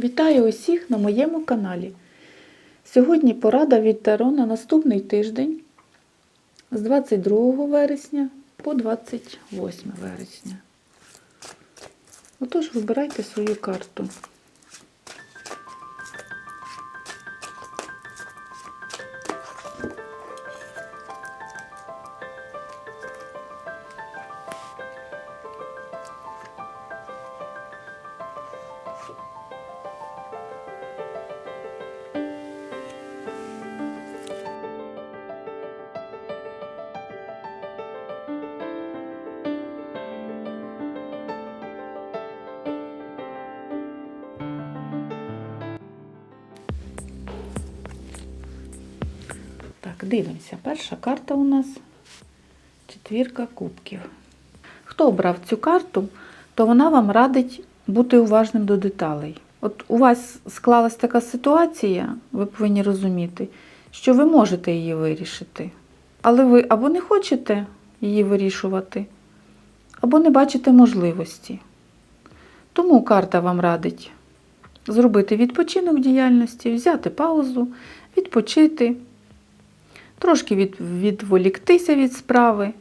Вітаю усіх на моєму каналі. Сьогодні порада від Таро на наступний тиждень з 22 вересня по 28 вересня. Отож, вибирайте свою карту. Так, дивимося. Перша карта у нас четвірка кубків. Хто обрав цю карту, то вона вам радить бути уважним до деталей. От у вас склалась така ситуація, ви повинні розуміти, що ви можете її вирішити. Але ви або не хочете її вирішувати, або не бачите можливості. Тому карта вам радить зробити відпочинок діяльності, взяти паузу, відпочити трошки від, відволіктися від справи.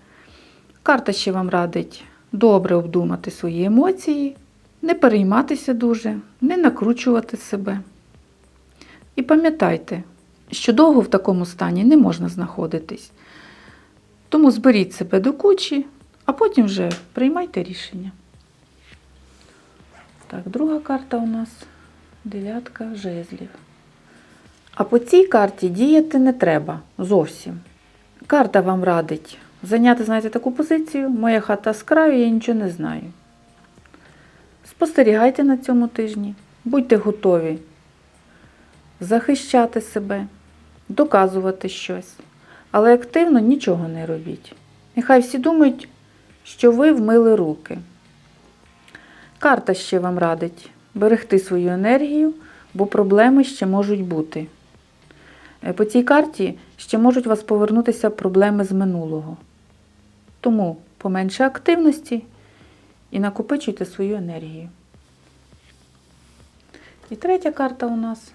Карта ще вам радить добре обдумати свої емоції, не перейматися дуже, не накручувати себе. І пам'ятайте, що довго в такому стані не можна знаходитись. Тому зберіть себе до кучі, а потім вже приймайте рішення. Так, друга карта у нас дев'ятка жезлів. А по цій карті діяти не треба зовсім. Карта вам радить зайняти, знаєте, таку позицію. Моя хата з краю, я нічого не знаю. Спостерігайте на цьому тижні, будьте готові захищати себе, доказувати щось, але активно нічого не робіть. Нехай всі думають, що ви вмили руки. Карта ще вам радить берегти свою енергію, бо проблеми ще можуть бути. Е, По цій карті ще можуть вас повернутися проблеми з минулого. Тому поменше активності і накопичуйте свою енергію. І третя карта у нас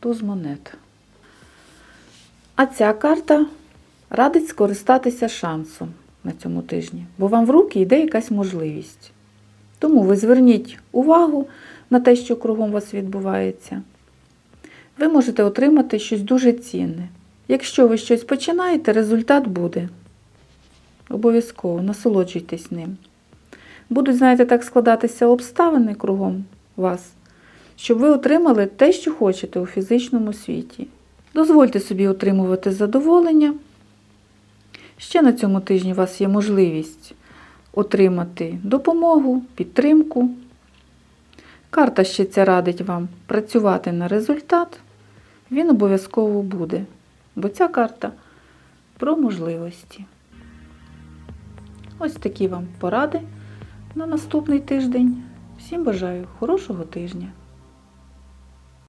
туз монет. А ця карта радить скористатися шансом на цьому тижні, бо вам в руки йде якась можливість. Тому ви зверніть увагу на те, що кругом вас відбувається ви можете отримати щось дуже цінне. Якщо ви щось починаєте, результат буде. Обов'язково насолоджуйтесь ним. Будуть, знаєте, так складатися обставини кругом вас, щоб ви отримали те, що хочете у фізичному світі. Дозвольте собі отримувати задоволення. Ще на цьому тижні у вас є можливість отримати допомогу, підтримку. Карта ще ця радить вам працювати на результат, він обов'язково буде, бо ця карта про можливості. Ось такі вам поради на наступний тиждень. Всім бажаю хорошого тижня!